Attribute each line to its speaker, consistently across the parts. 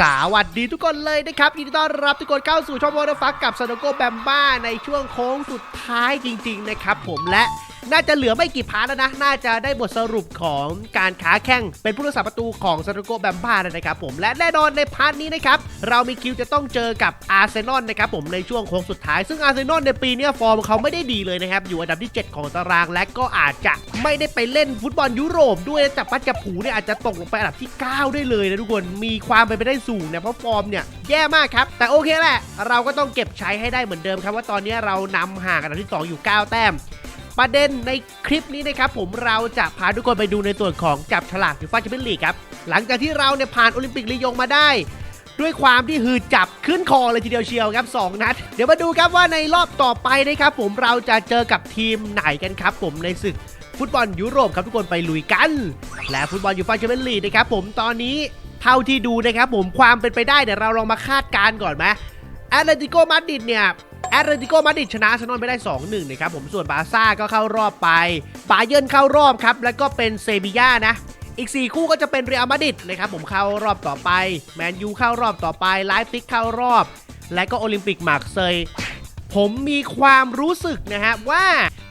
Speaker 1: สวัสดีทุกคนเลยนะครับยินดีต้อนรับทุกคนเข้าสู่ช่องวอร์ฟักกับซานโกแบมบ้าในช่วงโค้งสุดท้ายจริง ๆ นะครับผมและ น่าจะเหลือไม่กี่พาร์ทแล้วนะ น่าจะได้บทสรุปของการค้าแข่งเป็นผู้รักษาประตูของซานโกแบมบ้าแล้วนะครับผมและแน่นอนในพาร์ทนี้นะครับเรามีคิวจะต้องเจอกับอาร์เซนอลนะครับผมในช่วงโค้งสุดท้าย ซึ่งอาร์เซนอลในปีนี้ฟอร์มเขาไม่ได้ดีเลยนะครับอยู่อันดับที่ 7 ของตารางและก็อาจจะไม่ได้ไปเล่นฟุตบอลยุโรปด้วยจับปัดจับผูเนี่ยอาจจะตกลงไปอันดับที่ 9 ได้เลยนะทุกคนมีความเป็นไปได้สูงเนี่ยเพราะฟอร์มเนี่ยแย่มากครับแต่โอเคแหละ เราก็ต้องเก็บใช้ให้ได้เหมือนเดิมครับว่าตอนนี้เรานำห่างอันดับที่ 2 อยู่ 9 แต้ม ประเด็นในคลิปนี้นะครับผมเราจะพาทุกคนไปดูในส่วนของจับฉลากฟีฟ่าแชมเปี้ยนลีกครับหลังจากที่เราเนี่ยผ่านโอลิมปิกลียงมาได้ ด้วยความที่หืดจับขึ้นคอเลยทีเดียวเชียวครับ 2 นัด เดี๋ยวมาดูครับว่าในรอบต่อไปนะครับผมเราจะเจอกับทีมไหนกันครับ ผมในศึกฟุตบอลยุโรปครับทุกคนไปลุยกัน และฟุตบอลยูฟ่าแชมเปี้ยนลีกนะครับผมตอนนี้เท่าที่ดูนะครับผมความเป็นไปได้เดี๋ยวเราลองมาคาดการณ์ก่อนไหมแอตเลติโกมาดริดเนี่ย แอตเลติโกมาดริดชนะอาร์เซนอลไปได้ 2-1 นะครับผมส่วนบาซ่าก็เข้ารอบไปบาเยิร์นเข้ารอบครับแล้วก็เป็นเซบีย่านะอีก 4 คู่ก็จะเป็นเรอัลมาดริดนะครับผมเข้ารอบต่อไปแมนยูเข้ารอบต่อไปไลฟ์ซิกเข้ารอบ และก็โอลิมปิกมาร์กเซยผมมีความรู้สึกนะฮะว่า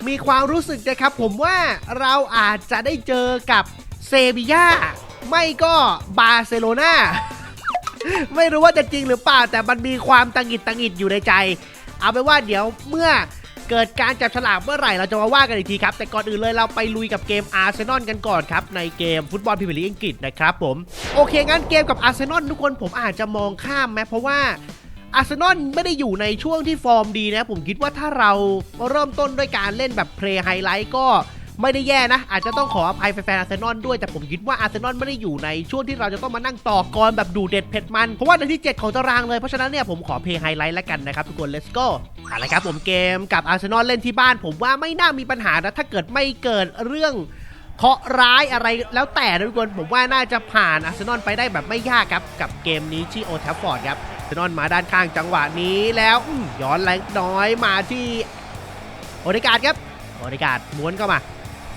Speaker 1: มีความรู้สึกนะครับผมว่าเราอาจจะได้เจอกับเซบีย่าไม่ก็บาร์เซโลนาไม่รู้ว่าจะจริงหรือเปล่าแต่มันมีความตังหิดตังหิดอยู่ในใจ เอาไปว่าเดี๋ยวเมื่อเกิดการจับฉลากเมื่อไหร่เราจะมาว่ากันอีกทีครับ แต่ก่อนอื่นเลยเราไปลุยกับเกมอาร์เซนอลกันก่อนครับ ในเกมฟุตบอลพรีเมียร์ลีกอังกฤษนะครับผม โอเค งั้นเกมกับอาร์เซนอลทุกคนผมอาจจะมองข้ามไหมเพราะว่าอาร์เซนอลไม่ได้อยู่ในช่วงที่ฟอร์มดีนะ ผมคิดว่าถ้าเราเริ่มต้นด้วยการเล่นแบบเพลย์ไฮไลท์ก็ ไม่ได้แย่นะ อาจจะต้องขออภัยแฟนๆอาร์เซนอลด้วยแต่ผมคิดว่าอาร์เซนอลไม่ได้อยู่ในช่วงที่เราจะต้องมานั่งต่อกรแบบดูเด็ดเผ็ดมัน เพราะว่าในที่ 7 ของตารางเลย เพราะฉะนั้นเนี่ยผมขอเพลย์ไฮไลท์แล้วกันนะครับทุกคน let's go เอาละครับผมเกมกับอาร์เซนอลเล่นที่บ้าน ผมว่าไม่น่ามีปัญหานะถ้าเกิดไม่เกิดเรื่องเคาะร้ายอะไรแล้วแต่นะทุกคนผมว่าน่าจะผ่านอาร์เซนอลไปได้แบบไม่ยากครับกับเกมนี้ที่โอทัฟฟอร์ดครับอาร์เซนอลมาด้านข้างจังหวะนี้แล้วย้อนแรงน้อยมาที่โอเดการ์ดครับโอเดการ์ดม้วนเข้ามา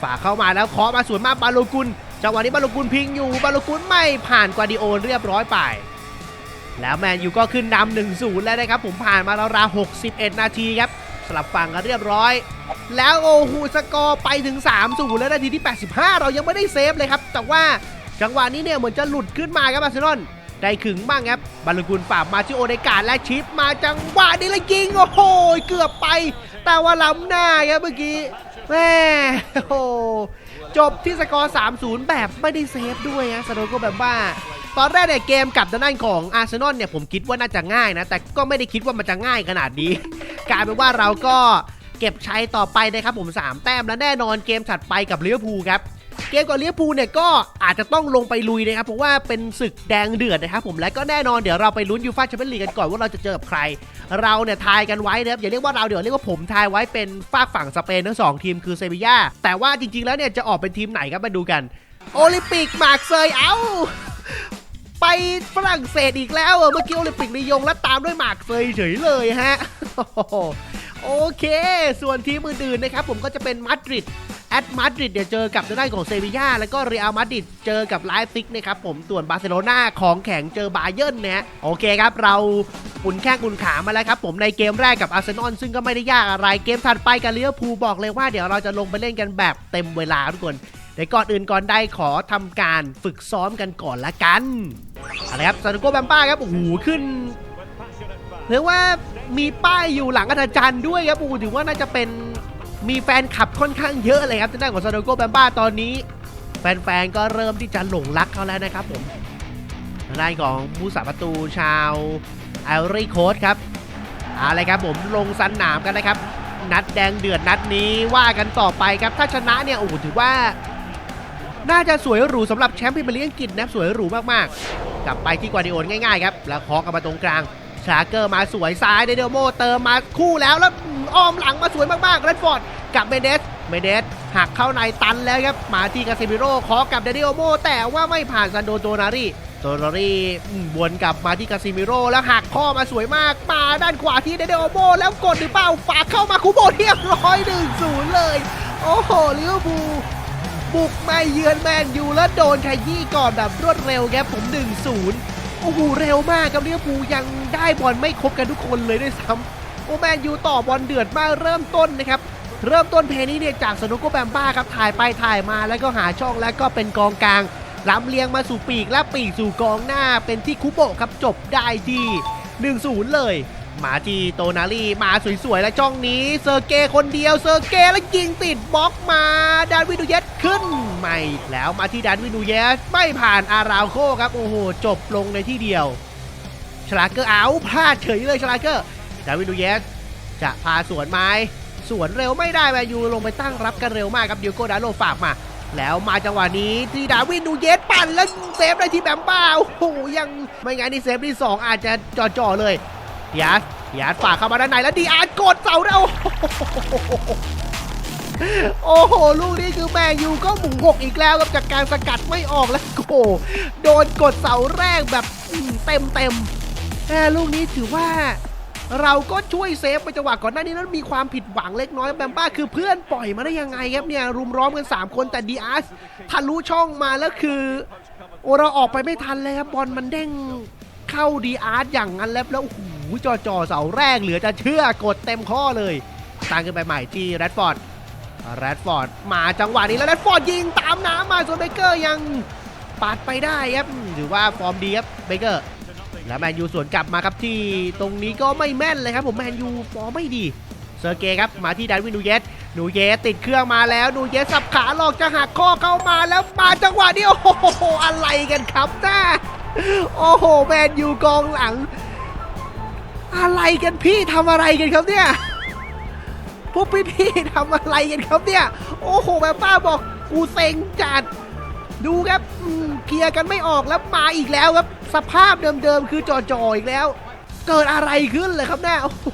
Speaker 1: ฝากเข้ามาแล้วเคาะมาสวนมาบาโลกุลจังหวะนี้บาโลกุลพิงอยู่บาโลกุลไม่ผ่านกวาดิโอเรียบร้อยไป แล้วแมนยูก็ขึ้นนำหนึ่งศูนย์แล้วนะครับผมผ่านมาราวๆ61 นาทีครับสลับฝั่งกันเรียบร้อย แล้วโอ้โหสกอร์ไปถึง3 0แล้วนาทีที่ 85 เรายังไม่ได้เซฟเลยครับแต่ว่าจังหวะนี้เนี่ยเหมือนจะหลุดขึ้นมาครับอาร์เซนอลได้ขึงบ้างครับบาลูกุลฝามาที่โอเดการและชิปมาจังหวะนี้เลยยิงโอ้โหเกือบไป แต่ว่าล้ำหน้าครับเมื่อกี้ แม่โอ้โหจบที่สกอร์ 3-0 แบบไม่ได้เซฟด้วยนะสโนโกแบบว่า ตอนแรกเนี่ยเกมกับทางด้านของอาร์เซนอลเนี่ยผมคิดว่าน่าจะง่ายนะ แต่ก็ไม่ได้คิดว่ามันจะง่ายขนาดนี้ กลายเป็นว่าเราก็เก็บชัยต่อไปนะครับผม 3 แต้มและแน่นอนเกมถัดไปกับลิเวอร์พูลครับ เกมกับเวอร์พูลเนี่ยก็อาจจะต้องลงไปลุยนะครับเพราะว่าเป็นศึกแดงเดือดนะครับผมและก็แน่นอนเดี๋ยวเราไปลุ้นยูฟ่าแชมเปี้ยนลีกกันก่อนว่าเราจะเจอกับใคร เราเนี่ยทายกันไว้นะครับอย่าเรียกว่าเราเดี๋ยวเรียกว่าผมทายไว้เป็นฝากฝั่งสเปนทั้งสองทีมคือเซบีย่าแต่ว่าจริง ๆ แล้วเนี่ยจะออกเป็นทีมไหนครับมาดูกัน โอลิมปิกมาร์กเซยเอ้าไปฝรั่งเศสอีกแล้วเมื่อกี้โอลิมปิกลียงแล้วตามด้วยหมากเซยเฉยเลยฮะ โอเค ส่วนทีมอื่นๆนะครับผมก็จะเป็นมาดริดแอตมาดริดเนี่ยเจอกับทางด้านของเซบีย่าแล้วก็เรอัลมาดริดเจอกับไลฟ์ซิกนะครับผมส่วนบาร์เซโลนาของแข็งเจอบาเยิร์นนะโอเคครับเราอุ่นแข้งอุ่นขามาแล้วครับผมในเกมแรกกับอาร์เซนอลซึ่งก็ไม่ได้ยากอะไรเกมถัดไปกับลิเวอร์พูลบอกเลยว่าเดี๋ยวเราจะลงไปเล่นกันแบบเต็มเวลาทุกคนเดี๋ยวก่อนอื่นก่อนใดขอทำการฝึกซ้อมกันก่อนละกันอะไรครับซานโกแบมป้าครับโอ้โหขึ้นเรียกว่า มีป้ายอยู่หลังอาจารย์ด้วยครับโอ้ถือว่าน่าจะเป็นมีแฟนคลับค่อนข้างเยอะเลยครับทางด้านของซานโกแบมป้าตอนนี้ แฟนๆก็เริ่มที่จะหลงรักเขาแล้วนะครับผมทางด้านของผู้สาประตูชาวไอรีโคสครับเอาเลยครับผมลงสนามกันนะครับ นัดแดงเดือดนัดนี้ว่ากันต่อไปครับถ้าชนะเนี่ยโอ้โหถือว่า น่าจะสวยหรูสำหรับแชมป์พรีเมียร์ลีกอังกฤษนะสวยหรูมากๆ กลับไปที่กวาดิโอนง่ายๆครับแล้วเคาะกันมาตรงกลาง ชาเกอร์มาสวยซ้ายเดเดโมเติมมาคู่แล้วแล้วอ้อมหลังมาสวยมากๆเรดฟอร์ดกับเมเดสเมเดสหักเข้าในตันแล้วครับมาที่กาเซมิโร่เคาะกับเดเดโมแต่ว่าไม่ผ่านซันโดโตนารีโตนารีวนกลับมาที่กาซิมิโร่แล้วหักข้อมาสวยมากมาด้านขวาที่เดเดโมแล้วกดหรือเปล่าฝากเข้ามาคูโบเรียบร้อยหนึ่งศูนย์เลย โอ้โหลิเวอร์พูลบุกมาเยือนแมนยูแล้วโดนขยี้ก่อนแบบรวดเร็วครับผม1-0 อ้โหเร็วมากครับลิเวปูยังได้บอลไม่ครบกันทุกคนเลยด้วยซ้ำโอแมนยูต่อบอลเดือดมากเริ่มต้นนะครับเริ่มต้นเพลงนี้เนี่ยจากสนุกโกแบมบ้าครับถ่ายไปถ่ายมาแล้วก็หาช่องแล้วก็เป็นกองกลางล้ำเลียงมาสู่ปีกและปีกสู่กองหน้าเป็นที่คุโบะครับจบได้ที่1-0เลย มาที่โตนาลีมาสวยๆ และจ้องนี้เซอร์เกคนเดียวเซอร์เกแล้วยิงติดบล็อกมาดานวินูเยสขึ้นใหม่แล้วมาที่ดานวินูเยสไม่ผ่านอาราโคครับโอ้โหจบลงในที่เดียวชลาเกอร์เอาพลาดเฉยเลยชลาเกอร์ดาวินดูเยสจะพาสวนไม้สวนเร็วไม่ได้แมนยูลงไปตั้งรับกันเร็วมากครับเดียโกดาโลฝากมา แล้วมาจังหวะนี้ที่ดาวินดูเยสปั่นแล้วเซฟได้ที่แบมบ้าโอ้โหยังไม่งั้นนี่เซฟที่ 2 อาจจะจ่อๆเลย ดิอาร์ดิอาร์ตฝากเข้ามาด้านในแล้วดิอาร์ตกดเสาแล้วโอ้โห ลูกนี้คือแมนยูก็หมุนหกอีกแล้วครับจากการสกัดไม่ออกแล้วโอ้โดนกดเสาแรกแบบเต็มเต็มแต่ลูกนี้ถือว่าเราก็ช่วยเซฟไปจังหวะก่อนหน้านี้นั้นมีความผิดหวังเล็กน้อยแบมบ้าคือเพื่อนปล่อยมาได้ยังไงครับเนี่ยรุมร้อมกัน 3 คนแต่ดีอาร์สทะลุช่องมาแล้วคือ โอเราออกไปไม่ทันเลยครับบอลมันเด้งเข้าดีอาร์สอย่างนั้นแล้วแล้วโอ้โห จ่อจ่อเสาแรกเหลือจะเชื่อกดเต็มข้อเลยตั้งขึ้นไปใหม่ที่แรดฟอร์ดแรดฟอร์ดมาจังหวะนี้แล้วแรดฟอร์ดยิงตามน้ำมาส่วนเบเกอร์ยังปัดไปได้ครับถือว่าฟอร์มดีครับเบเกอร์แล้วแมนยูสวนกลับมาครับที่ตรงนี้ก็ไม่แม่นเลยครับผมแมนยูฟอร์มไม่ดีเซอร์เกครับมาที่ดานวินนูเยสนูเยสติดเครื่องมาแล้วนูเยสสับขาหลอกจะหักข้อเข้ามาแล้วมาจังหวะนี้โอ้โหอะไรกันครับน้าโอ้โหแมนยูกองหลัง อะไรกันพี่ทำอะไรกันครับเนี่ย พวกพี่ๆทำอะไรกันครับเนี่ย โอ้โหแบบป้าบอกกูเซ็งจัด ดูครับเคลียร์กันไม่ออกแล้วมาอีกแล้วครับ สภาพเดิมๆคือจ่อๆอีกแล้ว เกิดอะไรขึ้นเลยครับเนี่ยโอ้โห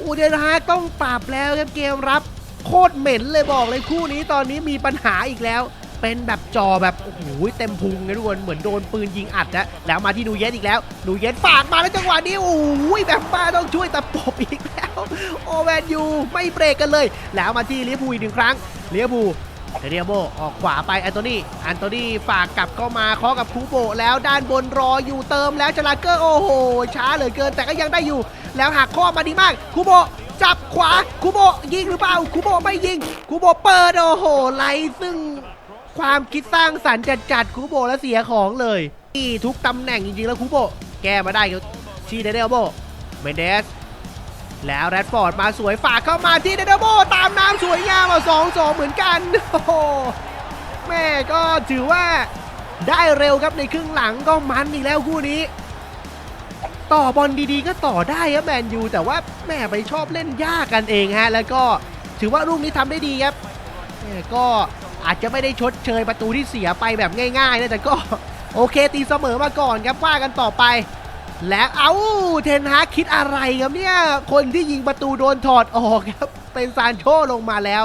Speaker 1: อูเดนฮากต้องปรับแล้วครับเกมรับ โคตรเหม็นเลยบอกเลยคู่นี้ตอนนี้มีปัญหาอีกแล้ว เป็นแบบจอแบบโอ้โหเต็มพุงนะทุกคนเหมือนโดนปืนยิงอัดนะแล้วมาที่นูเยสอีกแล้วนูเยสฝากมาแล้วจังหวะนี้โอ้ยแบบบ้าต้องช่วยตะปบอีกแล้ว โอแวนยูไม่เบรกกันเลย แล้วมาที่ลิเวอร์พูอีกหนึ่งครั้งลิเวอร์พูเรียโบออกขวาไปแอนโทนีแอนโทนีฝากกลับเข้ามาเคาะกับคูโบแล้วด้านบนรออยู่เติมแล้วชลาเกอร์โอ้โห ช้าเหลือเกินแต่ก็ยังได้อยู่ แล้วหักข้อมาดีมากคูโบจับขวาคูโบยิงหรือเปล่าคูโบไม่ยิงคูโบเปิดโอ้โหไลซึ่ง ความคิดสร้างสรรค์จัดๆคูโบแล้วเสียของเลยที่ทุกตำแหน่งจริงๆแล้วคูโบแก้มาได้ครับชีเดเดโบเมนเดสแล้วแรดฟอร์ดมาสวยฝากเข้ามาที่เดนโบตามน้ำสวยงามมาสองสองเหมือนกันโอ้โหแม่ก็ถือว่าได้เร็วครับในครึ่งหลังก็มันอีกแล้วคู่นี้ ต่อบอลดีๆ ก็ต่อได้ครับแมนยูแต่ว่าแม่ไปชอบเล่นยากกันเองฮะ แล้วก็ถือว่าลูกนี้ทำได้ดีครับแม่ก็ อาจจะไม่ได้ชดเชยประตูที่เสียไปแบบง่ายๆนะแต่ก็โอเคตีเสมอมาก่อนครับว่ากันต่อไป และเอาเทนฮาคิดอะไรครับเนี่ยคนที่ยิงประตูโดนถอดออกครับเป็นซานโชลงมาแล้ว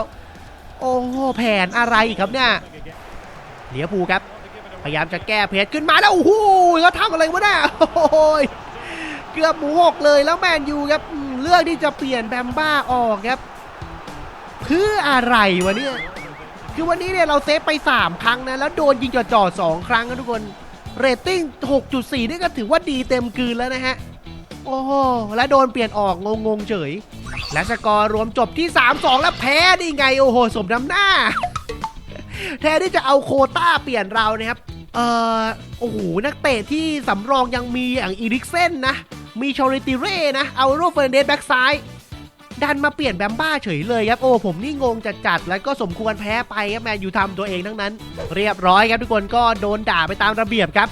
Speaker 1: โอ้โหแผนอะไรครับเนี่ยเหลียภูครับ พยายามจะแก้เพจขึ้นมาแล้วโอ้โหเขาทำอะไรวะเนี่ยโอ้ยเกือบหมูหกเลยแล้วแมนยูครับเลือกที่จะเปลี่ยนแบมบ้าออกครับ เพื่ออะไรวะเนี่ย คือวันนี้เนี่ยเราเซฟไป 3 ครั้งนะ แล้วโดนยิงจ่อๆ2ครั้งนะทุกคน เรตติ้ง 6.4 นี่ก็ถือว่าดีเต็มกืนแล้วนะฮะ โอ้โห และโดนเปลี่ยนออกงงๆเฉย และสกอร์รวมจบที่ 3-2 แล้วแพ้ได้ไง โอ้โห สมน้ำหน้า แทนที่จะเอาโคต้าเปลี่ยนเรานะครับ เอ่อ โอ้โห นักเตะที่สำรองยังมีอย่างอีริกเซนนะ มีชอริติเร่นะ เอาโรเฟรนเดสแบ็กซ้าย ดันมาเปลี่ยนแบมบ้าเฉยเลยครับโอ้ผมนี่งงจัดๆแล้วก็สมควรแพ้ไปครับแมนยูทำตัวเองทั้งนั้น เรียบร้อยครับทุกคนก็โดนด่าไปตามระเบียบครับ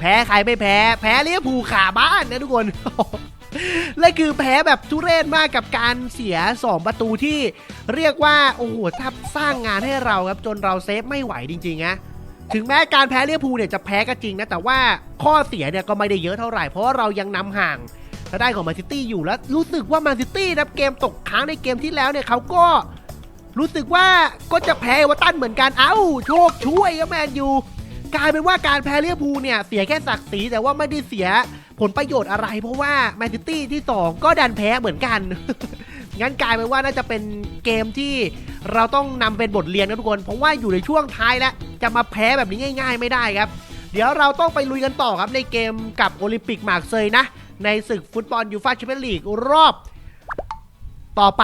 Speaker 1: แพ้ใครไม่แพ้ แพ้เรียภูขาบ้านนะทุกคนและคือแพ้แบบทุเรศมากกับการเสีย 2 ประตูที่เรียกว่า โอ้โหทับสร้างงานให้เราครับจนเราเซฟไม่ไหวจริงๆนะถึงแม้การแพ้เรียภูเนี่ยจะแพ้ก็จริงนะ แต่ว่าข้อเสียเนี่ยก็ไม่ได้เยอะเท่าไหร่ เพราะว่าเรายังนำห่าง ทางด้านของแมนซิตี้อยู่แล้ว รู้สึกว่าแมนซิตี้นะเกมตกค้างในเกมที่แล้วเนี่ยเขาก็รู้สึกว่าก็จะแพ้วอตันเหมือนกันเอ้าโชคช่วยแมนยูกลายเป็นว่าการแพ้เลียพูเนี่ยเสียแค่ศักดิ์ศรีแต่ว่าไม่ได้เสียผลประโยชน์อะไร เพราะว่าแมนซิตี้ที่ 2 ก็ดันแพ้เหมือนกัน งั้นกลายเป็นว่าน่าจะเป็นเกมที่เราต้องนำเป็นบทเรียนนะทุกคน เพราะว่าอยู่ในช่วงท้ายแล้ว จะมาแพ้แบบนี้ง่าย ๆ ไม่ได้ครับ เดี๋ยวเราต้องไปลุยกันต่อครับในเกมกับโอลิมปิกหมาร์เซยนะ ในศึกฟุตบอลยูฟ่าแชมเปี้ยนลีกรอบ ต่อไป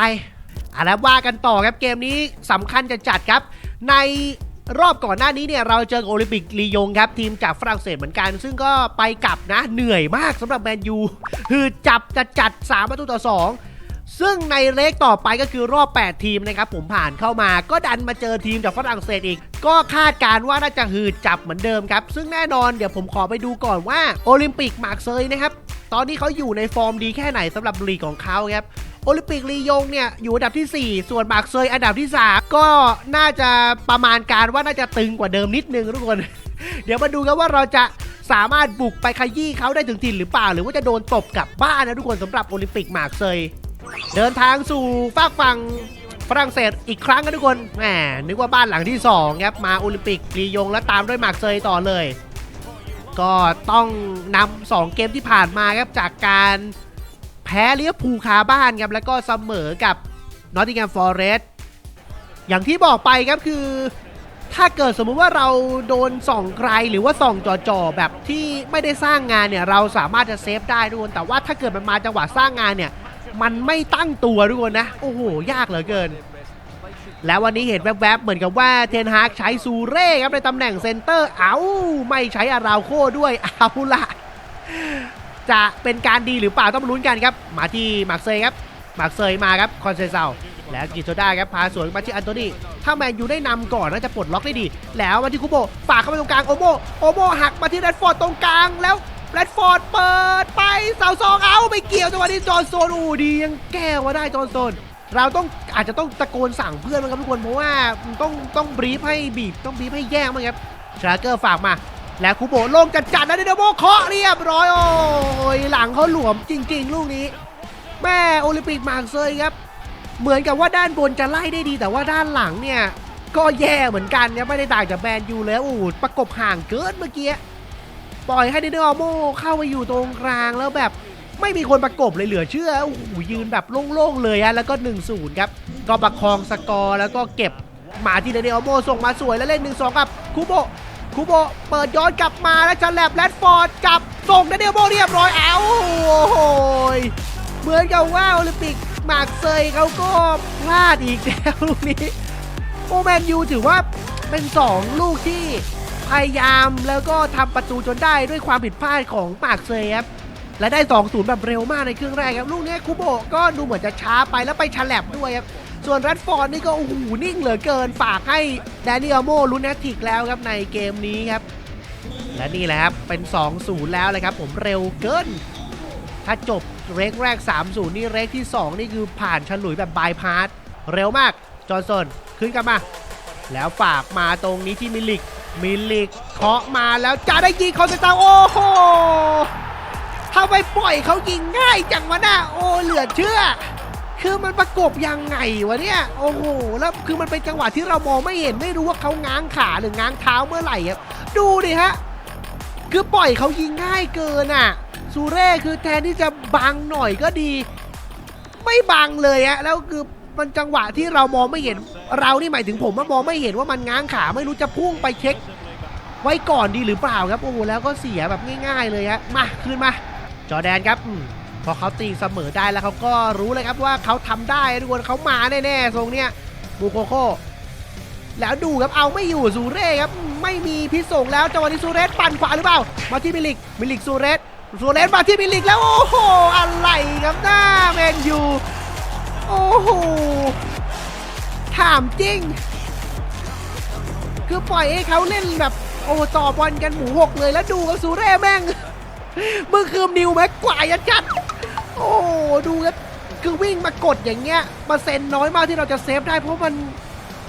Speaker 1: อะแล้วว่ากันต่อครับเกมนี้สำคัญจะจัดครับ ในรอบก่อนหน้านี้เนี่ยเราเจอโอลิมปิกลียงครับ ทีมจากฝรั่งเศสเหมือนกัน ซึ่งก็ไปกลับนะเหนื่อยมากสำหรับแมนยูคือจับจะจัด3ประตูต่อ 2 ซึ่งในเลกต่อไปก็คือรอบ 8 ทีมนะครับผมผ่านเข้ามา ก็ดันมาเจอทีมจากฝรั่งเศสอีก ก็คาดการณ์ว่าน่าจะหืดจับเหมือนเดิมครับ ซึ่งแน่นอนเดี๋ยวผมขอไปดูก่อนว่าโอลิมปิกมาร์เซยนะครับ ตอนนี้เขาอยู่ในฟอร์มดีแค่ไหนสำหรับลีกของเขาครับโอลิมปิกลียงเนี่ยอยู่อันดับที่ 4 ส่วนมาร์เซยอันดับที่ 3 ก็น่าจะประมาณการว่าน่าจะตึงกว่าเดิมนิดนึงทุกคน เดี๋ยวมาดูกันว่าเราจะสามารถบุกไปขยี้เขาได้ถึงถิ่นหรือเปล่า หรือว่าจะโดนตบกลับบ้านนะทุกคนสำหรับโอลิมปิกมาร์เซยเดินทางสู่ฝากฝั่งฝรั่งเศสอีกครั้งกันทุกคนแหมนึกว่าบ้านหลังที่2ครับมาโอลิมปิกลียงแล้วตามด้วยมาร์เซยต่อเลย ก็ต้องนำสองเกมที่ผ่านมาครับจากการแพ้เลียพูคาบ้านครับแล้วก็เสมอกับนอตติงแฮมฟอร์เรสต์อย่างที่บอกไปครับคือ ถ้าเกิดสมมุติว่าเราโดนส่องไกลหรือว่าส่องจ่อๆแบบที่ไม่ได้สร้างงานเนี่ยเราสามารถจะเซฟได้ทุกคนแต่ว่าถ้าเกิดมันมาจังหวะสร้างงานเนี่ยมันไม่ตั้งตัวทุกคนนะ โอ้โห ยากเหลือเกิน แล้ววันนี้เห็นแวบๆ เหมือนกับว่าเทนฮากใช้ซูเร่ครับในตำแหน่งเซนเตอร์ เอาไม่ใช้อาราวโคด้วย เอาละจะเป็นการดีหรือเปล่าต้องมาลุ้นกันครับ มาที่มาร์เซยครับมาร์เซยมาครับคอนเซเซาแล้วกิโซด้าครับพาสวนมาที่อันโตนีถ้าแมนยูได้นำก่อนน่าจะปลดล็อกได้ดี แล้วมาที่คุโบฝากเข้าไปตรงกลางโอโมโอโมหักมาที่แรดฟอร์ดตรงกลางแล้วแรดฟอร์ดเปิดไปเสาสองเอาไปเกี่ยวจังหวะนี้จอร์นโซนอูดียังแก้มาได้จอร์นโซน เราต้องอาจจะต้องตะโกนสั่งเพื่อนมั้งครับทุกคนเพราะว่าต้องต้องบรีฟให้บีบต้องบีฟให้แย่งมั้งครับชาร์เกอร์ฝากมา แล้วคูโบโล่งจัดจัดๆแล้วเดโมเคาะเรียบร้อยโอ้ยหลังเขาหลวมจริง ๆ ลูกนี้ แม่โอลิมปิกมาร์เซยครับ เหมือนกับว่าด้านบนจะไล่ได้ดี แต่ว่าด้านหลังเนี่ยก็แย่เหมือนกันเนี่ยไม่ได้ต่างจากแมนยูแล้วโอ้โหประกบห่างเกินเมื่อกี้ปล่อยให้เดนอโมเข้าไปอยู่ตรงกลางแล้วแบบ ไม่มีคนประกบเลยเหลือเชื่อโอ้โหยืนแบบโล่งๆเลยอะแล้วก็ 1-0 ครับ ก็ประคองสกอร์แล้วก็เก็บหมาที่เดนอโมส่งมาสวยแล้วเล่น 1-2 กับคูโบคูโบเปิดย้อนกลับมาแล้วจะแลบแรดฟอร์ดจับส่งเดนอโมเรียบร้อยเอาโอ้โหเหมือนกับว่าโอลิมปิกมาร์เซยเขาก็พลาดอีกแล้วลูกนี้โอแมนยูถือว่าเป็น 2 ลูกที่พยายามแล้วก็ทำประตูจนได้ด้วยความผิดพลาดของปากเซยครับ และได้ 2-0 แบบเร็วมากในครึ่งแรกครับ ลูกนี้คูโบก็ดูเหมือนจะช้าไปแล้วไปฉลับด้วยครับ ส่วนแรดฟอร์ดนี่ก็โอ้โหนิ่งเหลือเกินฝากให้แดเนียลโมลุนแนติกแล้วครับในเกมนี้ครับ และนี่แหละครับ เป็น 2-0 แล้วเลยครับ ผมเร็วเกิน ถ้าจบเรกแรก 3-0 นี่เรกที่ 2 นี่คือผ่านฉลุยแบบบายพาสเร็วมากจอห์นสันขึ้นกลับมา แล้วฝากมาตรงนี้ที่มิลิกมิลลิกเคาะมาแล้วจะได้ยิงคอนเซนตาโอ้โห ทำไมปล่อยเขายิงง่ายจังวะน่ะโอ้เหลือเชื่อ คือมันประกบยังไงวะเนี่ยโอ้โหแล้วคือมันเป็นจังหวะที่เรามองไม่เห็นไม่รู้ว่าเขาง้างขาหรือง้างเท้าเมื่อไหร่ครับดูดิฮะคือปล่อยเขายิงง่ายเกินอะซูเร่คือแทนที่จะบังหน่อยก็ดี ไม่บังเลยอะแล้วคือมันจังหวะที่เรามองไม่เห็นเรานี่หมายถึงผมว่ามองไม่เห็นว่ามันง้างขาไม่รู้จะพุ่งไปเช็ค ไว้ก่อนดีหรือเปล่าครับโอ้โหแล้วก็เสียแบบง่าย ๆ เลยฮะมาคืนมา จอแดนครับพอเขาตีเสมอได้แล้วเขาก็รู้เลยครับว่าเขาทำได้ทุกคนเขามาแน่ๆทรงเนี้ยบูโคโคแล้วดูครับเอาไม่อยู่ซูเร่ครับไม่มีพิษส่งแล้วจังหวะนี้ซูเรสปั่นขวาหรือเปล่า มาที่มิลิกมิลิกซูเรสซูเรสมาที่มิลิกแล้วโอ้โหอะไรครับหน้าแมนยูโอ้โหถามจริง คือปล่อยให้เขาเล่นแบบโอ้ต่อบอลกันหมูหกเลยแล้วดูกับซูเร่แม่ง มือคืมนิวแม็กกวายจัดโอ้ดูครับคือวิ่งมากดอย่างเงี้ยเปอร์เซ็นต์น้อยมากที่เราจะเซฟได้เพราะมัน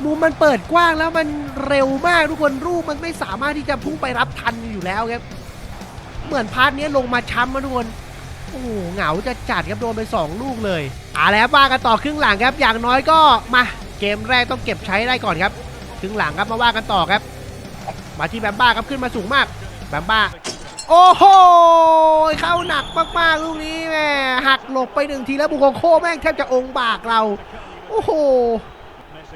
Speaker 1: มุมมันเปิดกว้างแล้วมันเร็วมากทุกคนรูปมันไม่สามารถที่จะพุ่งไปรับทันอยู่แล้วครับ เหมือนพาร์ทเนี้ยลงมาช้ำมาทุกคนโอ้โหเหงาจะจัดครับโดนไป 2 ลูกเลยอ่าแล้วว่ากันต่อครึ่งหลังครับ อย่างน้อยก็มาเกมแรกต้องเก็บใช้ได้ก่อนครับ ครึ่งหลังครับมาว่ากันต่อครับ มาที่แบมบ้าครับขึ้นมาสูงมากแบมบ้า โอ้โห เข้าหนักมากๆลูกนี้แม่หักหลบไปหนึ่งทีแล้วบุกโคแม่งแทบจะองค์บากเรา โอ้โห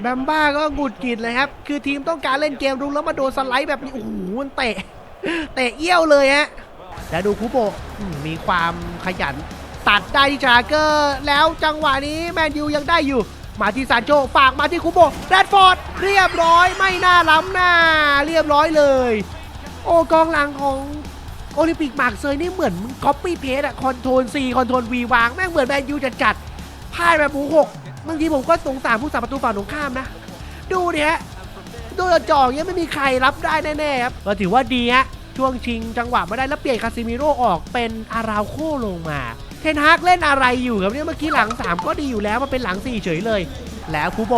Speaker 1: แบมบ้าก็หงุดหงิดเลยครับ คือทีมต้องการเล่นเกมรุกแล้วมาโดนสไลด์แบบนี้ โอ้โห มันเตะ เตะเอี้ยวเลยฮะ แล้วดูคูโบมีความขยัน ตัดได้ที่จราเกอร์ แล้วจังหวะนี้แมนยูยังได้อยู่ มาที่ซานโชฝากมาที่คูโบแรดฟอร์ด เรียบร้อย ไม่น่าล้ำหน้า เรียบร้อยเลย โอ้กองหลังของ โอลิมปิกหมากเซยนี่เหมือนก๊อปปี้เพสอะคอนโทรลซีคอนโทรลวีวางแม่งเหมือนแมนยูจัดจัดพ่ายแบบหมูหกบางทีผมก็สงสารผู้สาประตูฝั่งตรงข้ามนะ ดูดิฮะดูจ่ออย่างเงี้ยไม่มีใครรับได้แน่ๆครับก็ถือว่าดีฮะช่วงชิงจังหวะไมาได้แล้วเปลี่ยนคาซิมิโร่ออกเป็นอาราวโคลงมา เทนฮากเล่นอะไรอยู่ครับเนี่ยเมื่อกี้หลัง 3 ก็ดีอยู่แล้วมาเป็นหลัง 4 เฉยเลย แล้วคูโบ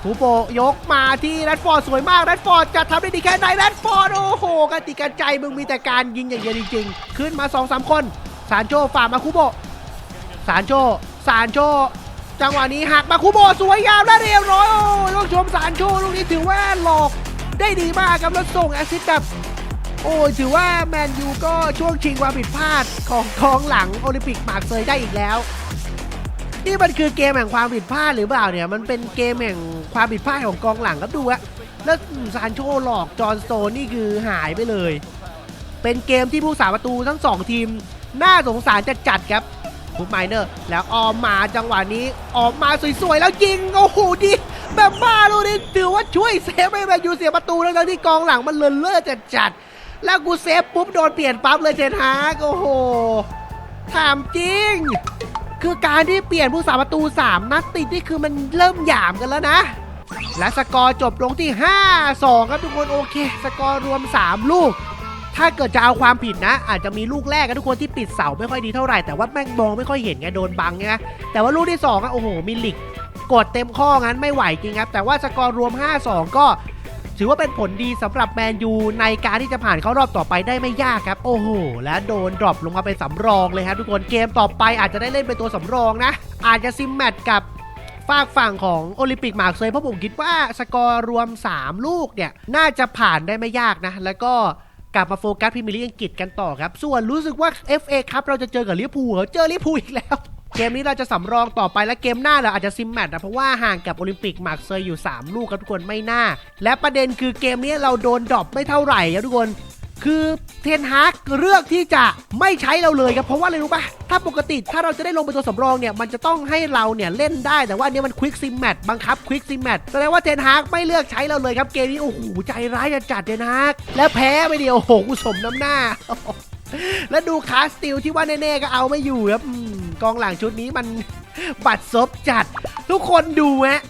Speaker 1: ะคูโบะยกมาที่แรดฟอร์ดสวยมากแรดฟอร์ดจะทำได้ดีแค่ไหนแรดฟอร์ดโอ้โหกติกาใจมึงมีแต่การยิงอย่างเดียวจริงๆ ขึ้นมา 2-3คนซานโชฝ่ามาคูโบะซานโชซานโชจังหวะนี้หักมาคูโบะสวยงามและเรียบร้อยโอ้ยต้องชมซานโชลูกนี้ถือว่าหลอกได้ดีมากครับแล้วส่งแอสซิสต์แบบโอ้ยถือว่าแมนยูก็ช่วงชิงความผิดพลาดของกองหลังโอลิมปิกมาร์กเซยได้อีกแล้ว นี่มันคือเกมแห่งความผิดพลาดหรือเปล่าเนี่ย มันเป็นเกมแห่งความผิดพลาดของกองหลังครับดูอะแล้วซานโชหลอกจอห์นสโตนนี่คือหายไปเลย เป็นเกมที่ผู้สาประตูทั้งสองทีม น่าสงสารจะจัดครับฟุตไมเนอร์ แล้วออมมาจังหวะนี้ออกมาสวยๆ แล้วยิง โอ้โหดีแบบบ้าลูกนี้ถือว่าช่วยเซฟไม่แมนยูเสียประตูแล้วที่กองหลังมันเลินเล่อจัดจัดแล้วกูเซฟปุ๊บโดนเปลี่ยนปั๊บเลยเทนฮากโอ้โหถามจริง คือการที่เปลี่ยนผู้สาประตู 3 นัดติดนี่คือมันเริ่มหยามกันแล้วนะ และสกอร์จบลงที่ 5-2 ครับทุกคนโอเค สกอร์รวม 3 ลูก ถ้าเกิดจะเอาความผิดนะ อาจจะมีลูกแรกกันทุกคนที่ปิดเสาไม่ค่อยดีเท่าไหร่แต่ว่าแม่งมองไม่ค่อยเห็นไงโดนบังไงแต่ว่าลูกที่2อะโอ้โหมิลิกกดเต็มข้องั้นไม่ไหวจริงครับ แต่ว่าสกอร์รวม 5-2 ก็ ถือว่าเป็นผลดีสำหรับแมนยูในการที่จะผ่านเข้ารอบต่อไปได้ไม่ยากครับ โอ้โห และโดนดรอปลงมาเป็นสำรองเลยครับทุกคนเกมต่อไปอาจจะได้เล่นเป็นตัวสำรองนะ อาจจะซิมแมตช์กับฝากฝั่งของโอลิมปิกมาร์กเซยเพราะผมคิดว่าสกอร์รวม 3 ลูกเนี่ยน่าจะผ่านได้ไม่ยากนะ แล้วก็กลับมาโฟกัสพรีเมียร์ลีกอังกฤษกันต่อครับ ส่วนรู้สึกว่า FA ครับเราจะเจอกับลิเวอร์พูลเหรอเจอลิเวอร์พูลอีกแล้ว เกมนี้เราจะสำรองต่อไปและเกมหน้าเราอาจจะซิมแมตช์นะเพราะว่าห่างกับโอลิมปิกมาร์กเซยอยู่ 3 ลูกครับทุกคนไม่น่า และประเด็นคือเกมนี้เราโดนดรอปไม่เท่าไหร่ครับทุกคนคือเทนฮากเลือกที่จะไม่ใช้เราเลยครับเพราะว่าอะไรรู้ปะถ้าปกติถ้าเราจะได้ลงเป็นตัวสำรองเนี่ยมันจะต้องให้เราเนี่ยเล่นได้แต่ว่าอันนี้มันควิกซิมแมตบังคับควิกซิมแมตแสดงว่าเทนฮากไม่เลือกใช้เราเลยครับเกมนี้โอ้โหใจร้ายจัดเทนฮากแล้วแพ้ไปเดียวโอ้โหสมน้ำหน้า แล้วดูคาสติลที่ว่าแน่ๆก็เอาไม่อยู่ครับกองหลังชุดนี้มันบัดซบจัด ทุกคนดูฮะ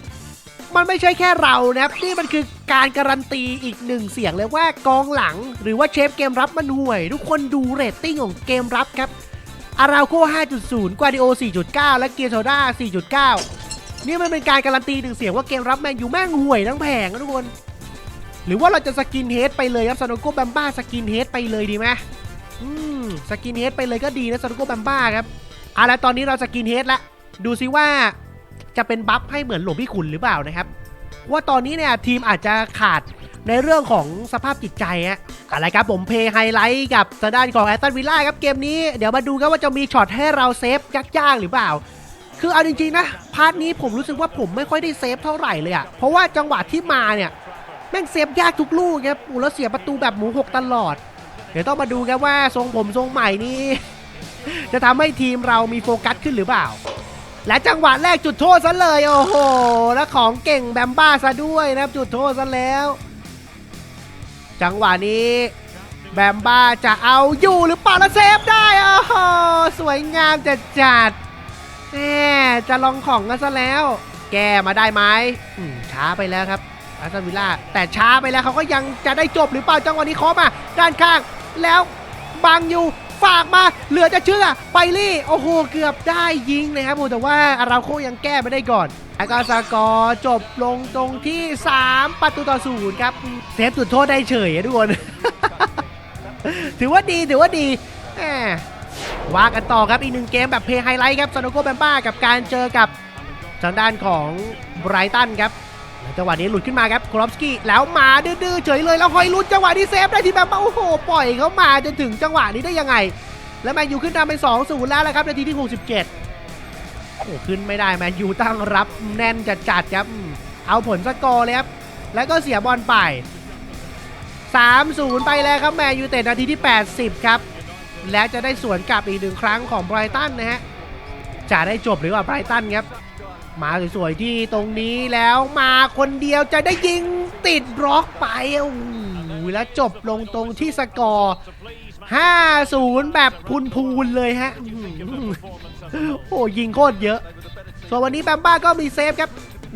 Speaker 1: มันไม่ใช่แค่เรานะครับนี่มันคือการการันตีอีกหนึ่งเสียงเลยว่ากองหลัง หรือว่าเชฟเกมรับมันห่วย ทุกคนดูเรตติ้งของเกมรับครับอาราวโค5.0 กวาดิโอ 4.9 และเกียร์โซดา4.9 นี่มันเป็นการการันตีหนึ่งเสียงว่าเกมรับแมนยูแม่งห่วยทั้งแผงทุกคน หรือว่าเราจะสกินเฮดไปเลยครับซานโกแบมบ้าสกินเฮดไปเลยดีไหม อืมสกินเฮดไปเลยก็ดีนะซานโกแบมบ้าครับเอาละตอนนี้เราสกินเฮดละดูซิว่าจะเป็นบัฟให้เหมือนหลวงพี่ขุนหรือเปล่านะครับ ว่าตอนนี้เนี่ยทีมอาจจะขาดในเรื่องของสภาพจิตใจฮะอะไรครับผมเพย์ไฮไลท์กับทางด้านของแอตตันวิลล่าครับเกมนี้เดี๋ยวมาดูกันว่าจะมีช็อตให้เราเซฟยากๆหรือเปล่า คือเอาจริงๆนะพาร์ทนี้ผมรู้สึกว่าผมไม่ค่อยได้เซฟเท่าไหร่เลยอะเพราะว่าจังหวะที่มาเนี่ยแม่งเซฟยากทุกลูกครับอ้แล้วเสียประตูแบบหมูหกตลอด เดี๋ยวต้องมาดูกันว่าทรงผมทรงใหม่นี้ จะทำให้ทีมเรามีโฟกัสขึ้นหรือเปล่า และจังหวะแรกจุดโทษซะเลยโอ้โห แล้วของเก่งแบมบ้าซะด้วยนะครับจุดโทษซะแล้ว จังหวะนี้แบมบ้าจะเอาอยู่หรือเปล่าแล้วเซฟได้โอ้โหสวยงามจัดจัดแหมจะลองของกันซะแล้ว แกมาได้ไหมช้าไปแล้วครับอาร์เซนวิลล่าแต่ช้าไปแล้วเขาก็ยังจะได้จบหรือเปล่าจังหวะนี้คาะมาด้านข้าง แล้วบังอยู่ฝากมาเหลือจะเชื่อไปลี่โอ้โหเกือบได้ยิงเลยครับผมแต่ว่าอาราโคยังแก้ไม่ได้ก่อนแล้วก็สกอจบลงตรงที่ 3 ประตูต่อศูนย์ครับเซฟจุดโทษได้เฉยทุกคน ถือว่าดีถือว่าดีแหมว่ากันต่อครับอีกหนึ่งเกมแบบเพย์ไฮไลท์ครับซานโกแบมบ้ากับการเจอกับทางด้านของไบรตันครับ จังหวะนี้หลุดขึ้นมาครับคลอฟสกี้แล้วมาดื้อเฉยเลยแล้วฮอยลุดจังหวะนี้เซฟได้ที่แบบโอ้โหปล่อยเขามาจนถึงจังหวะนี้ได้ยังไง แล้วแมนยูขึ้นนำเป็น2 0แล้วละครับนาทีที่ 67โอ้ขึ้นไม่ได้แมนยูตั้งรับแน่นจัดๆครับเอาผลสกอร์เลยครับแล้วก็เสียบอลไป 3-0 ไปแล้วครับแมนยูเต็ดนาทีที่ 80 ครับ และจะได้สวนกลับอีกหนึ่งครั้งของไบรตันนะฮะจะได้จบหรือว่าไบรตันครับ มาสวยๆที่ตรงนี้แล้วมาคนเดียวจะได้ยิงติดบล็อกไปโอ้โหแล้วจบลงตรงที่สกอร์ 5-0 แบบพูนๆเลยฮะ โอ้ยิงโคตรเยอะ ส่วนวันนี้แบมบ้าก็มีเซฟครับ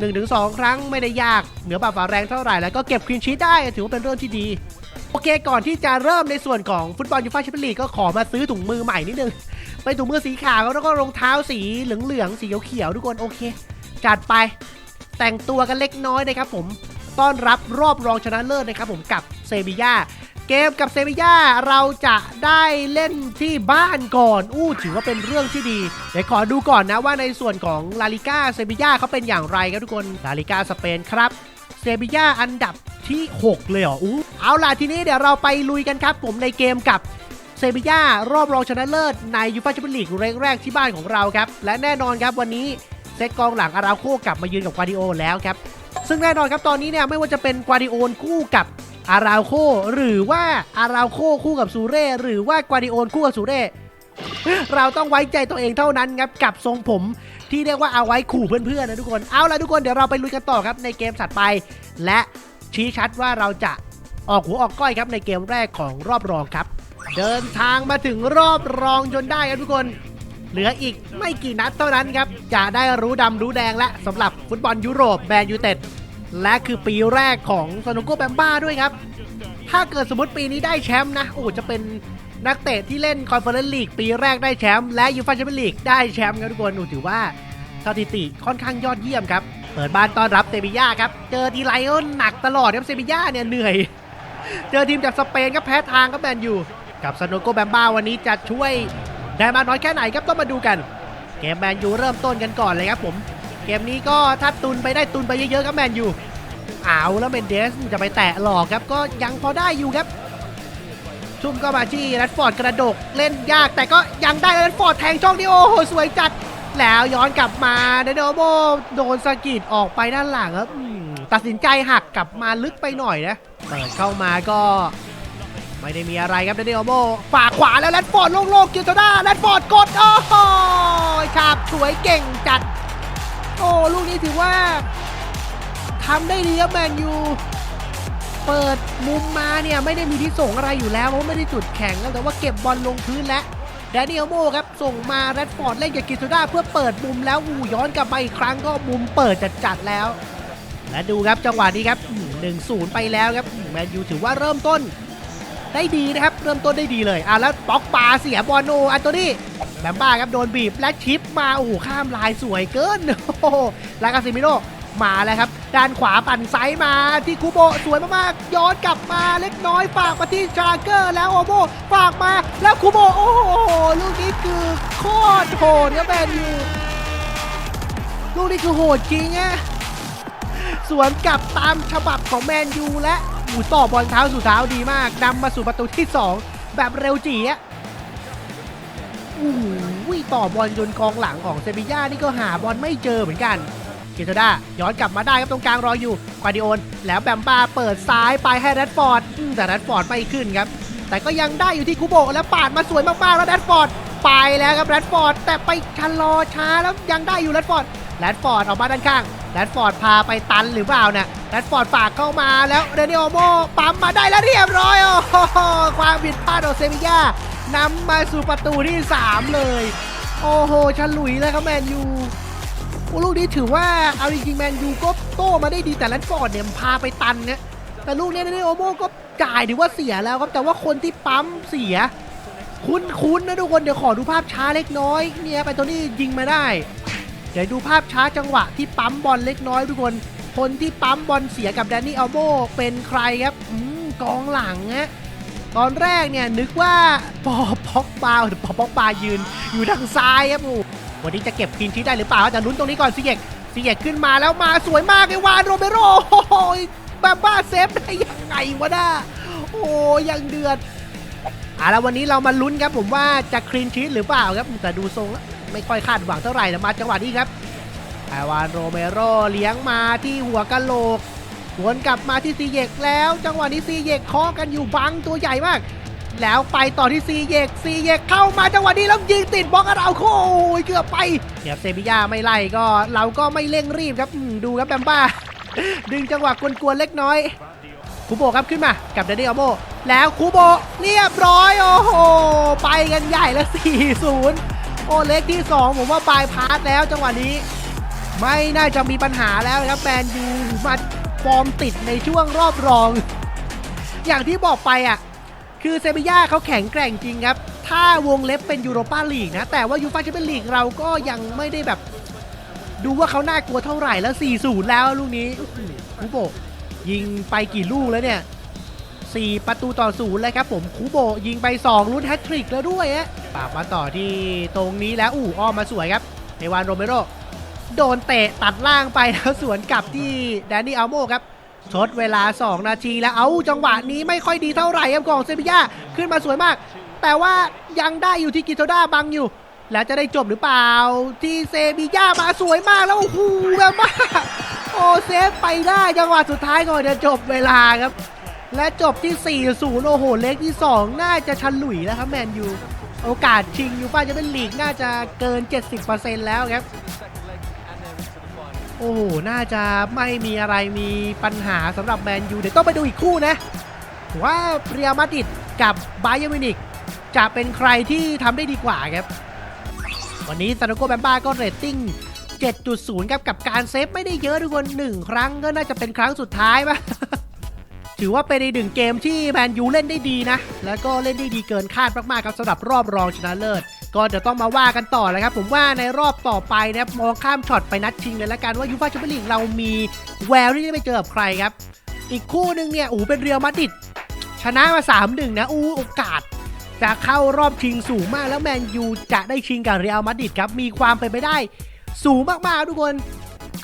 Speaker 1: 1-2 ครั้งไม่ได้ยาก เหนือป่าฝาแรงเท่าไหร่แล้วก็เก็บคลีนชีตได้ถือว่าเป็นเรื่องที่ดีโอเค ก่อนที่จะเริ่มในส่วนของฟุตบอลยูฟ่าแชมเปี้ยนลีกก็ขอมาซื้อถุงมือใหม่นิดนึง ไปถุงมือสีขาวแล้วก็รองเท้าสีเหลืองๆสีเขียวๆทุกคนโอเค จัดไปแต่งตัวกันเล็กน้อยนะครับผมต้อนรับรอบรองชนะเลิศนะครับผมกับเซบีย่าเกมกับเซบีย่าเราจะได้เล่นที่บ้านก่อน อู้ถือว่าเป็นเรื่องที่ดี เดี๋ยวขอดูก่อนนะว่าในส่วนของลาลิก้าเซบีย่าเขาเป็นอย่างไรครับทุกคนลาลิก้าสเปนครับเซบีย่าอันดับที่ 6 เลยเหรออู้เอาล่ะทีนี้เดี๋ยวเราไปลุยกันครับผมในเกมกับ เซบีย่ารอบรองชนะเลิศในยูฟ่าแชมเปี้ยนลีกแรกที่บ้านของเราครับ และแน่นอนครับวันนี้เซตกองหลังอาราโคกลับมายืนกับควาดิโอแล้วครับ ซึ่งแน่นอนครับตอนนี้เนี่ยไม่ว่าจะเป็นควาดิโอนคู่กับอาราโคหรือว่าอาราโคคู่กับซูเร่หรือว่าควาดิโอนคู่กับซูเร่เราต้องไว้ใจตัวเองเท่านั้นครับกับทรงผมที่เรียกว่าเอาไว้ขู่เพื่อนๆนะทุกคนเอาละทุกคนเดี๋ยวเราไปลุยกันต่อครับในเกมถัดไป และชี้ชัดว่าเราจะออกหัวออกก้อยครับในเกมแรกของรอบรองครับ เดินทางมาถึงรอบรองจนได้ครับทุกคน เหลืออีกไม่กี่นัดเท่านั้นครับ จะได้รู้ดำรู้แดงและสำหรับฟุตบอลยุโรปแบนยูเต็ดและคือปีแรกของซานโกแบมบ้าด้วยครับ ถ้าเกิดสมมติปีนี้ได้แชมป์นะ โอ้จะเป็นนักเตะที่เล่นคอนเฟอเรนซ์ลีกปีแรกได้แชมป์และยูฟ่าแชมเปี้ยนลีกได้แชมป์ครับทุกคนถือว่าสถิติค่อนข้างยอดเยี่ยมครับ เปิดบ้านต้อนรับเซบีย่าครับ เจอทีไรก็หนักตลอดครับเซบีย่าเนี่ยเหนื่อย เจอทีมจากสเปนก็แพ้ทางครับแมนยู กับซานโกแบมบ้าวันนี้จะช่วยได้มากน้อยแค่ไหนครับต้องมาดูกัน เกมแมนยูเริ่มต้นกันก่อนเลยครับผม เกมนี้ก็ถ้าตุนไปได้ตุนไปเยอะๆครับแมนยูเอาแล้วเมนเดสจะไปแตะหลอกครับก็ยังพอได้อยู่ครับชุ่มก็มาที่แรดฟอร์ดกระดกเล่นยากแต่ก็ยังได้แรดฟอร์ดแทงช่องที่โอ้โหสวยจัดแล้วย้อนกลับมาเดนโบโดนสะกิดออกไปด้านหลังครับตัดสินใจหักกลับมาลึกไปหน่อยนะเปิดเข้ามาก็ ไม่ได้มีอะไรครับเดนโดโบฝากขวาแล้วแรดฟอร์ดโล่งๆกิลโตด้าแรดฟอร์ดกด โอ้โหฉาบสวยเก่งจัด โอ้ลูกนี้ถือว่าทำได้ดีครับแมนยูเปิดมุมมาเนี่ยไม่ได้มีที่ส่งอะไรอยู่แล้วเพราะไม่ได้จุดแข็งแต่ว่าเก็บบอลลงพื้นและแดเนียลโมครับส่งมาแรดฟอร์ดเล่นกับกิซูด้าเพื่อเปิดมุมแล้วอูย้อนกลับมาอีกครั้งก็มุมเปิดจัดๆแล้ว และดูครับจังหวะนี้ครับหนึ่งศูนย์ไปแล้วครับแมนยูถือว่าเริ่มต้น ได้ดีนะครับ เริ่มต้นได้ดีเลยอะแล้วป๊อกปาเสียบอลโนอันโตนี่แบมบ้าครับโดนบีบและชิปมาโอ้โหข้ามลายสวยเกินโอ้โหลากาซิมิโนมาแล้วครับ ด้านขวาปั่นไซส์มาที่คูโบสวยมากๆย้อนกลับมาเล็กน้อยฝากมาที่ชาเกอร์แล้วโอโบฝากมาแล้วคูโบโอ้โหลูกนี้คือโคตรโหดครับแมนยูลูกนี้คือโหดจริงอะ สวนกลับตามฉบับของแมนยูและหมูต่อบอลเท้าสู่เท้าดีมากนำมาสู่ประตูที่ 2 แบบเร็วจีอะโอ้โหต่อบอลจนกองหลังของเซบีย่านี่ก็หาบอลไม่เจอเหมือนกันกิโตด้าย้อนกลับมาได้ครับตรงกลางรออยู่ควาดิโอนแล้วแบมบาเปิดซ้ายไปให้แรดฟอร์ดแต่แรดฟอร์ดไม่ขึ้นครับ แต่ก็ยังได้อยู่ที่คูโบแล้วปาดมาสวยมากๆแล้วแรดฟอร์ดไปแล้วครับแรดฟอร์ดแต่ไปชะลอช้าแล้วยังได้อยู่แรดฟอร์ดแรดฟอร์ดออกมาด้านข้าง แรดฟอร์ดพาไปตันหรือเปล่าเนี่ยแรดฟอร์ดฝากเข้ามาแล้วเรเนโอโมปั๊มมาได้แล้วเรียบร้อยโอ้โหความผิดพลาดของเซบีย่านำมาสู่ประตูที่สามเลย โอ้โหฉลุยเลยครับแมนยูลูกนี้ถือว่าเอาจริงๆแมนยูก็โต้มาได้ดีแต่แรดฟอร์ดเนี่ยพาไปตันเนี่ยแต่ลูกนี้เดนี่โอโมก็จ่ายถือว่าเสียแล้วครับแต่ว่าคนที่ปั๊มเสีย คุ้นๆนะทุกคนเดี๋ยวขอดูภาพช้าเล็กน้อยเนี่ยไปตัวนี้ยิงมาได้ เดี๋ยวดูภาพช้าจังหวะที่ปั๊มบอลเล็กน้อยทุกคน คนที่ปั๊มบอลเสียกับแดนนี่อัลโบเป็นใครครับอืมกองหลังฮะตอนแรกเนี่ยนึกว่าปอพ็อกบาหรือปอพ็อกบายืนอยู่ทางซ้ายครับวันนี้จะเก็บคลีนชีได้หรือเปล่าจะลุ้นตรงนี้ก่อนซิเกกซิเกกขึ้นมาแล้วมาสวยมากเลยวานโรเบโรโอ้โหบ้าบ้าเซฟได้ยังไงวะน่าโอ้ยังเดือดอะแล้ววันนี้เรามาลุ้นครับผมว่าจะคลีนชีทหรือเปล่าครับแต่ดูทรงแล้ว ไม่ค่อยคาดหวังเท่าไหร่แต่มาจังหวะนี้ครับไอวานโรเมโรเลี้ยงมาที่หัวกะโหลกวนกลับมาที่ซีเยกแล้ว จังหวะนี้ซีเยกเคาะกันอยู่บังตัวใหญ่มาก แล้วไปต่อที่ซีเยกซีเยกเข้ามาจังหวะนี้แล้วยิงติดบล็อกกันเอาโอ้ยเกือบไปเดี๋ยวเซบิยาไม่ไล่ก็เราก็ไม่เร่งรีบครับดูครับแบมบ้า ดึงจังหวะกวนๆเล็กน้อยคูโบครับขึ้นมากับเดนนี่อาโมแล้วคูโบเรียบร้อยโอ้โหไปกันใหญ่แล้ว4-0 โอ้เล็กที่ 2 ผมว่าบายพาสแล้วจังหวะนี้ ไม่น่าจะมีปัญหาแล้วนะครับแมนยูมาฟอร์มติดในช่วงรอบรอง อย่างที่บอกไปอะ คือเซบีย่าเขาแข็งแกร่งจริงครับ ถ้าวงเล็บเป็นยูโรปาลีกนะ แต่ว่ายูฟ่าแชมเปี้ยนลีกเราก็ยังไม่ได้แบบ ดูว่าเขาน่ากลัวเท่าไหร่แล้ว 4-0 แล้วลูกนี้ครูโบยิงไปกี่ลูกแล้วเนี่ย 4 ประตูต่อศูนย์เลยครับผมคูโบยิงไป 2 ลุ้นแฮตทริกแล้วด้วยฮะปาบมาต่อที่ตรงนี้แล้วอู้อ้อมมาสวยครับเอวานโรเมโรโดนเตะตัดล่างไปแล้วสวนกลับที่แดนนี่อัลโมครับชดเวลา 2 นาทีแล้วเอาจังหวะนี้ไม่ค่อยดีเท่าไหร่ครับของเซบีย่าขึ้นมาสวยมาก แต่ว่ายังได้อยู่ที่กิโตด้าบังอยู่ แล้วจะได้จบหรือเปล่า ที่เซบีย่ามาสวยมากแล้วโอ้โหแบบมากโอ้เซฟไปได้จังหวะสุดท้ายก่อนจะจบเวลาครับ และจบที่ 4-0 โอ้โห เล็กที่ 2 น่าจะชันหลุยแล้วครับแมนยู โอกาสชิงยูฟ่าจะเป็นลีกน่าจะเกิน 70%แล้วครับ โอ้โห น่าจะไม่มีอะไรมีปัญหาสำหรับแมนยู เดี๋ยวต้องไปดูอีกคู่นะ ว่าเรียลมาดริดกับไบเยร์มินิกจะเป็นใครที่ทำได้ดีกว่าครับ วันนี้ซานโกแบมบ้าก็เรตติ้ง7.0ครับกับการเซฟไม่ได้เยอะทุกคนหนึ่งครั้งก็น่าจะเป็นครั้งสุดท้ายป่ะ ถือว่าเป็นในหนึ่งเกมที่แมนยูเล่นได้ดีนะ แล้วก็เล่นได้ดีเกินคาดมากๆครับสำหรับรอบรองชนะเลิศ ก็เดี๋ยวต้องมาว่ากันต่อเลยครับ ผมว่าในรอบต่อไปนะมองข้ามช็อตไปนัดชิงเลยละกันว่ายูฟ่าแชมเปี้ยนลีกเรามีแววที่จะไปเจอกับใครครับ อีกคู่หนึ่งเนี่ยอ้โหเป็นเรียลมาดริดชนะมา3-1นะอูโอกาสจะเข้ารอบชิงสูงมากแล้วแมนยูจะได้ชิงกับเรอัลมาดริดครับ มีความเป็นไปได้สูงมากๆทุกคน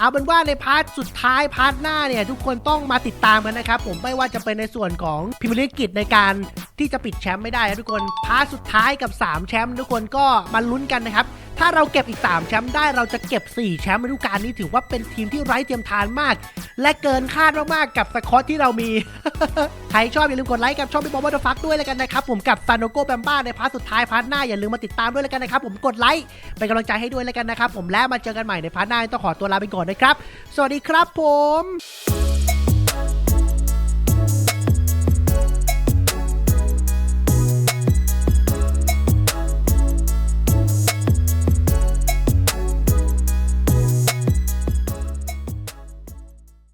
Speaker 1: เอาเป็นว่าในพาร์ทสุดท้ายพาร์ทหน้าเนี่ยทุกคนต้องมาติดตามกันนะครับผมไม่ว่าจะเป็นในส่วนของพิมพ์ลิกิจในการที่จะปิดแชมป์ไม่ได้นะทุกคนพาร์ทสุดท้ายกับ 3 แชมป์ทุกคนก็มาลุ้นกันนะครับถ้าเราเก็บอีก 3 แชมป์ได้เราจะเก็บ 4 แชมป์ฤดูกาลนี้ถือว่าเป็นทีมที่ไร้เทียมทานมาก และเกินคาดมากๆกับสกอตที่เรามี ใครชอบอย่าลืมกดไลค์กับช่องพี่บอมวัตฟักด้วยแล้วกันนะครับผมกับซานโกแบมบ้าในพาร์ทสุดท้ายพาร์ทหน้าอย่าลืมมาติดตามด้วยแล้วกันนะครับผมกดไลค์เป็นกำลังใจให้ด้วยแล้วกันนะครับผมและมาเจอกันใหม่ในพาร์ทหน้าต้องขอตัวลาไปก่อนนะครับ สวัสดีครับผม